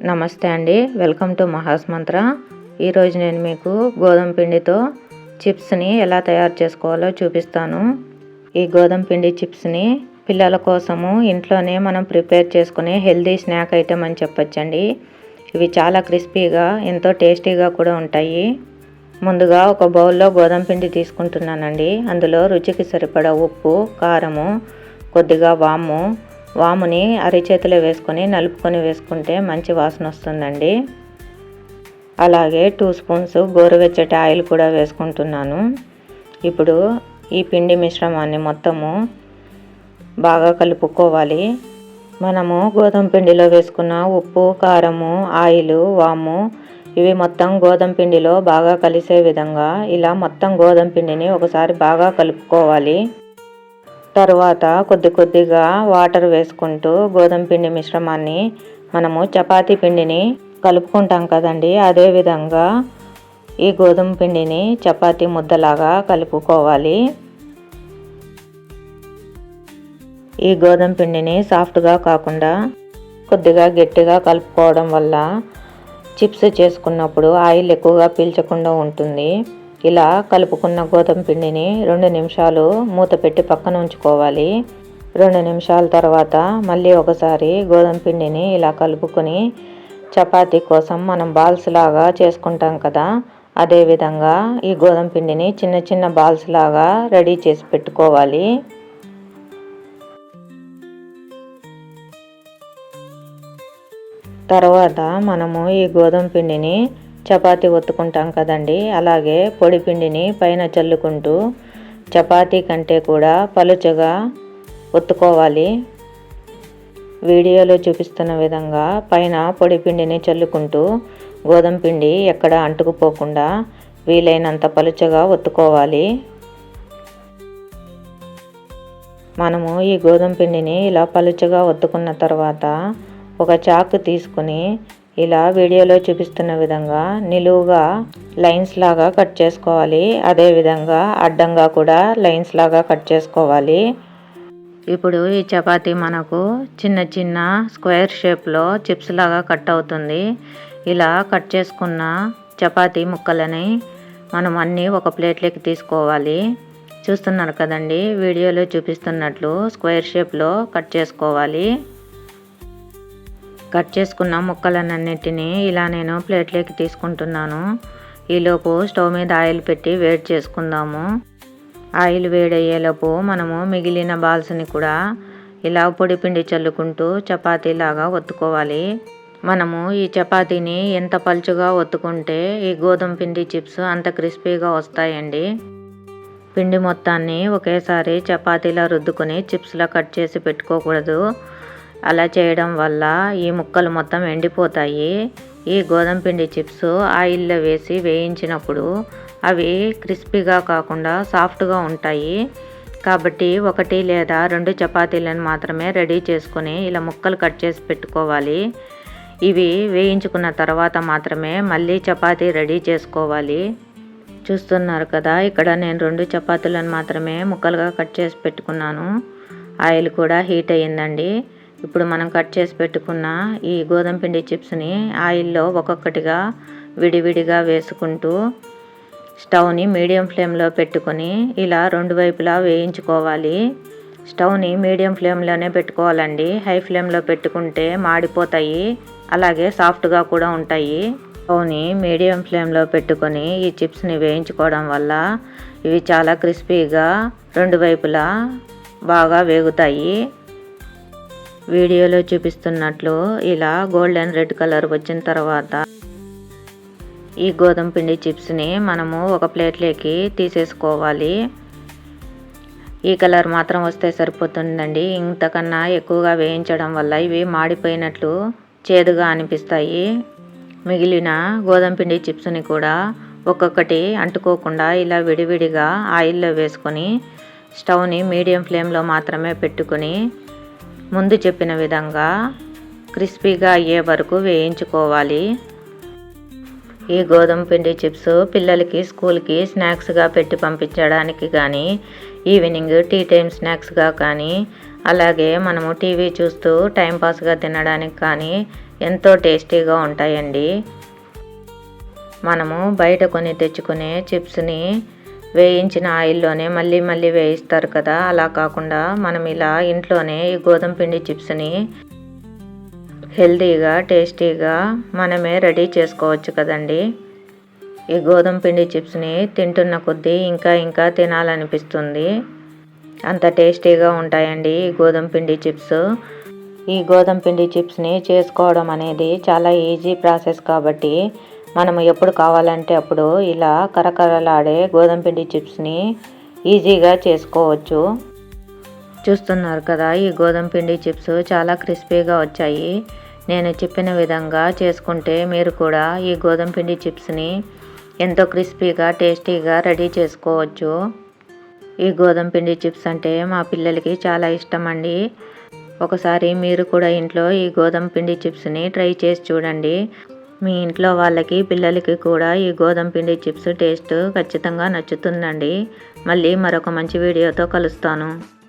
నమస్తే అండి. Welcome to Maha's మంత్ర. ఈరోజు నేను మీకు గోధుమ పిండితో చిప్స్ని ఎలా తయారు చేసుకోవాలో చూపిస్తాను. ఈ గోధుమ పిండి చిప్స్ని పిల్లల కోసము ఇంట్లోనే మనం ప్రిపేర్ చేసుకునే హెల్దీ స్నాక్ ఐటెం అని చెప్పొచ్చండి. ఇవి చాలా క్రిస్పీగా ఎంతో టేస్టీగా కూడా ఉంటాయి. ముందుగా ఒక బౌల్లో గోధుమ పిండి తీసుకుంటున్నానండి. అందులో రుచికి సరిపడా ఉప్పు కారము కొద్దిగా వాము వాముని అరిచేతిలో వేసుకొని నలుపుకొని వేసుకుంటే మంచి వాసన వస్తుందండి. అలాగే టూ స్పూన్స్ గోరువెచ్చటి ఆయిల్ కూడా వేసుకుంటున్నాను. ఇప్పుడు ఈ పిండి మిశ్రమాన్ని మొత్తము బాగా కలుపుకోవాలి. మనము గోధుమ పిండిలో వేసుకున్న ఉప్పు కారము ఆయిల్ వాము ఇవి మొత్తం గోధుమ పిండిలో బాగా కలిసే విధంగా ఇలా మొత్తం గోధుమ పిండిని ఒకసారి బాగా కలుపుకోవాలి. తర్వాత కొద్ది కొద్దిగా వాటర్ వేసుకుంటూ గోధుమ పిండి మిశ్రమాన్ని మనము చపాతీ పిండిని కలుపుకుంటాం కదండి. అదే విధంగా ఈ గోధుమ పిండిని చపాతీ ముద్దలాగా కలుపుకోవాలి. ఈ గోధుమ పిండిని సాఫ్ట్గా కాకుండా కొద్దిగా గట్టిగా కలుపుకోవడం వల్ల చిప్స్ చేసుకున్నప్పుడు ఆయిల్ ఎక్కువగా పీల్చకుండా ఉంటుంది. ఇలా కలుపుకున్న గోధుమ పిండిని రెండు నిమిషాలు మూత పెట్టి పక్కన ఉంచుకోవాలి. రెండు నిమిషాల తర్వాత మళ్ళీ ఒకసారి గోధుమ పిండిని ఇలా కలుపుకొని చపాతీ కోసం మనం బాల్స్ లాగా చేసుకుంటాం కదా అదేవిధంగా ఈ గోధుమ పిండిని చిన్న చిన్న బాల్స్ లాగా రెడీ చేసి పెట్టుకోవాలి. తర్వాత మనము ఈ గోధుమ పిండిని చపాతీ ఒత్తుకుంటాం కదండి. అలాగే పొడి పిండిని పైన చల్లుకుంటూ చపాతీ కంటే కూడా పలుచగా ఒత్తుకోవాలి. వీడియోలో చూపిస్తున్న విధంగా పైన పొడి పిండిని చల్లుకుంటూ గోధుమ పిండి ఎక్కడ అంటుకుపోకుండా వీలైనంత పలుచగా ఒత్తుకోవాలి. మనము ఈ గోధుమ పిండిని ఇలా పలుచగా ఒత్తుకున్న తర్వాత ఒక చాకు తీసుకుని ఇలా వీడియోలో చూపిస్తున్న విధంగా నిలువుగా లైన్స్ లాగా కట్ చేసుకోవాలి. అదే విధంగా అడ్డంగా కూడా లైన్స్ లాగా కట్ చేసుకోవాలి. ఇప్పుడు ఈ చపాతీ మనకు చిన్న చిన్న స్క్వేర్ షేప్లో చిప్స్ లాగా కట్ అవుతుంది. ఇలా కట్ చేసుకున్న చపాతీ ముక్కలని మనం అన్నీ ఒక ప్లేట్లోకి తీసుకోవాలి. చూస్తున్నారు కదండి వీడియోలో చూపిస్తున్నట్లు స్క్వేర్ షేప్లో కట్ చేసుకోవాలి. కట్ చేసుకున్న ముక్కలన్నిటినీ ఇలా నేను ప్లేట్లోకి తీసుకుంటున్నాను. ఈలోపు స్టవ్ మీద ఆయిల్ పెట్టి వేడి చేసుకుందాము. ఆయిల్ వేడయ్యేలోపు మనము మిగిలిన బాల్స్ని కూడా ఇలా పొడి పిండి చల్లుకుంటూ చపాతీలాగా ఒత్తుకోవాలి. మనము ఈ చపాతీని ఎంత పలుచుగా ఒత్తుకుంటే ఈ గోధుమ పిండి చిప్స్ అంత క్రిస్పీగా వస్తాయండి. పిండి మొత్తాన్ని ఒకేసారి చపాతీలా రుద్దుకొని చిప్స్లా కట్ చేసి పెట్టుకోకూడదు. అలా చేయడం వల్ల ఈ ముక్కలు మొత్తం ఎండిపోతాయి. ఈ గోధుమ పిండి చిప్స్ ఆయిల్లో వేసి వేయించినప్పుడు అవి క్రిస్పీగా కాకుండా సాఫ్ట్గా ఉంటాయి. కాబట్టి ఒకటి లేదా రెండు చపాతీలను మాత్రమే రెడీ చేసుకొని ఇలా ముక్కలు కట్ చేసి పెట్టుకోవాలి. ఇవి వేయించుకున్న తర్వాత మాత్రమే మళ్ళీ చపాతీ రెడీ చేసుకోవాలి. చూస్తున్నారు కదా ఇక్కడ నేను రెండు చపాతీలను మాత్రమే ముక్కలుగా కట్ చేసి పెట్టుకున్నాను. ఆయిల్ కూడా హీట్ అయ్యిందండి. ఇప్పుడు మనం కట్ చేసి పెట్టుకున్న ఈ గోధుమ పిండి చిప్స్ని ఆయిల్లో ఒక్కొక్కటిగా విడివిడిగా వేసుకుంటూ స్టవ్ని మీడియం ఫ్లేమ్లో పెట్టుకొని ఇలా రెండు వైపులా వేయించుకోవాలి. స్టవ్ని మీడియం ఫ్లేమ్లోనే పెట్టుకోవాలండి. హై ఫ్లేమ్లో పెట్టుకుంటే మాడిపోతాయి. అలాగే సాఫ్ట్గా కూడా ఉంటాయి. స్టవ్ని మీడియం ఫ్లేమ్లో పెట్టుకొని ఈ చిప్స్ని వేయించుకోవడం వల్ల ఇవి చాలా క్రిస్పీగా రెండు వైపులా బాగా వేగుతాయి. వీడియోలో చూపిస్తున్నట్లు ఇలా గోల్డెన్ రెడ్ కలర్ వచ్చిన తర్వాత ఈ గోధుమ పిండి చిప్స్ని మనము ఒక ప్లేట్లోకి తీసేసుకోవాలి. ఈ కలర్ మాత్రం వస్తే సరిపోతుందండి. ఇంతకన్నా ఎక్కువగా వేయించడం వల్ల ఇవి మాడిపోయినట్లు చేదుగా అనిపిస్తాయి. మిగిలిన గోధుమ పిండి చిప్స్ని కూడా ఒక్కొక్కటి అంటుకోకుండా ఇలా విడివిడిగా ఆయిల్లో వేసుకొని స్టవ్ని మీడియం ఫ్లేమ్లో మాత్రమే పెట్టుకొని ముందు చెప్పిన విధంగా క్రిస్పీగా అయ్యే వరకు వేయించుకోవాలి. ఈ గోధుమ పిండి చిప్స్ పిల్లలకి స్కూల్కి స్నాక్స్గా పెట్టి పంపించడానికి కానీ ఈవినింగ్ టీ టైం స్నాక్స్గా కానీ అలాగే మనము టీవీ చూస్తూ టైంపాస్గా తినడానికి కానీ ఎంతో టేస్టీగా ఉంటాయండి. మనము బయట కొని తెచ్చుకునే చిప్స్ని వేయించిన ఆయిల్లోనే మళ్ళీ మళ్ళీ వేయిస్తారు కదా. అలా కాకుండా మనం ఇలా ఇంట్లోనే ఈ గోధుమ పిండి చిప్స్ని హెల్తీగా టేస్టీగా మనమే రెడీ చేసుకోవచ్చు కదండి. ఈ గోధుమ పిండి చిప్స్ని తింటున్న కొద్దీ ఇంకా ఇంకా తినాలనిపిస్తుంది. అంత టేస్టీగా ఉంటాయండి ఈ గోధుమ పిండి చిప్స్. ఈ గోధుమ పిండి చిప్స్ని చేసుకోవడం అనేది చాలా ఈజీ ప్రాసెస్ కాబట్టి మనం ఎప్పుడు కావాలంటే అప్పుడు ఇలా కరకరలాడే గోధుమ పిండి చిప్స్ని ఈజీగా చేసుకోవచ్చు. చూస్తున్నారు కదా ఈ గోధుమ పిండి చిప్స్ చాలా క్రిస్పీగా వచ్చాయి. నేను చెప్పిన విధంగా చేసుకుంటే మీరు కూడా ఈ గోధుమ పిండి చిప్స్ని ఎంతో క్రిస్పీగా టేస్టీగా రెడీ చేసుకోవచ్చు. ఈ గోధుమ పిండి చిప్స్ అంటే మా పిల్లలకి చాలా ఇష్టం అండి ఒకసారి మీరు కూడా ఇంట్లో ఈ గోధుమ పిండి చిప్స్ని ట్రై చేసి చూడండి. మీ ఇంట్లో వాళ్ళకి పిల్లలకి కూడా ఈ గోధుమ పిండి చిప్స్ టేస్ట్ ఖచ్చితంగా నచ్చుతుందండి. మళ్ళీ మరొక మంచి వీడియోతో కలుస్తాను.